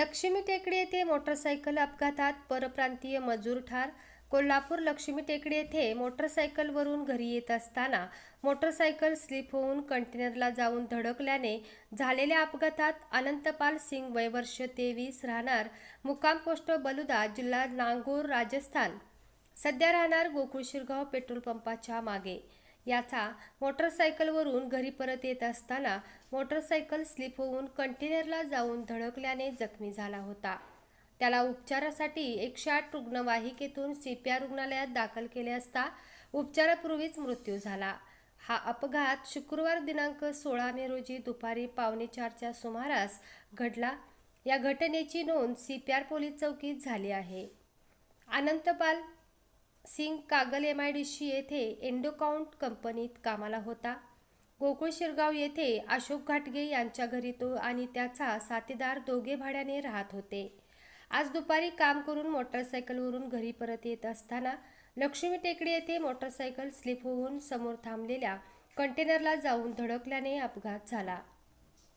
लक्ष्मी टेकडी येथे मोटरसायकल अपघातात परप्रांतीय मजूर ठार. कोल्हापूर लक्ष्मी टेकडी येथे मोटरसायकलवरून घरी येत असताना मोटरसायकल स्लिप होऊन कंटेनरला जाऊन धडकल्याने झालेल्या अपघातात अनंतपाल सिंग वयवर्ष तेवीस राहणार. मुक्काम पोस्ट बलुदा जिल्हा नांगूर राजस्थान. सध्या राहणार गोकुळ शिरगाव पेट्रोल पंपाच्या मागे. याचा मोटरसायकलवरून घरी परत येत असताना मोटरसायकल स्लिप होऊन कंटेनरला जाऊन धडकल्याने जखमी झाला होता. त्याला उपचारासाठी एकशे आठ रुग्णवाहिकेतून सी पी आर रुग्णालयात दाखल केले असता उपचारापूर्वीच मृत्यू झाला. हा अपघात शुक्रवार दिनांक सोळा मे रोजी दुपारी पावणे चारच्या सुमारास घडला. या घटनेची नोंद सी पी आर पोलीस चौकीत झाली आहे. Anantpal Singh Kagal M I D C येथे एंडोकाउंट कंपनीत कामाला होता. गोकुळ शिरगाव येथे अशोक घाटगे यांच्या घरी तो आणि त्याचा साथीदार दोघे भाड्याने राहत होते. आज दुपारी काम करून मोटरसायकलवरून घरी परत येत असताना लक्ष्मी टेकडी येथे मोटरसायकल स्लिप होऊन समोर थांबलेल्या कंटेनरला जाऊन धडकल्याने अपघात झाला.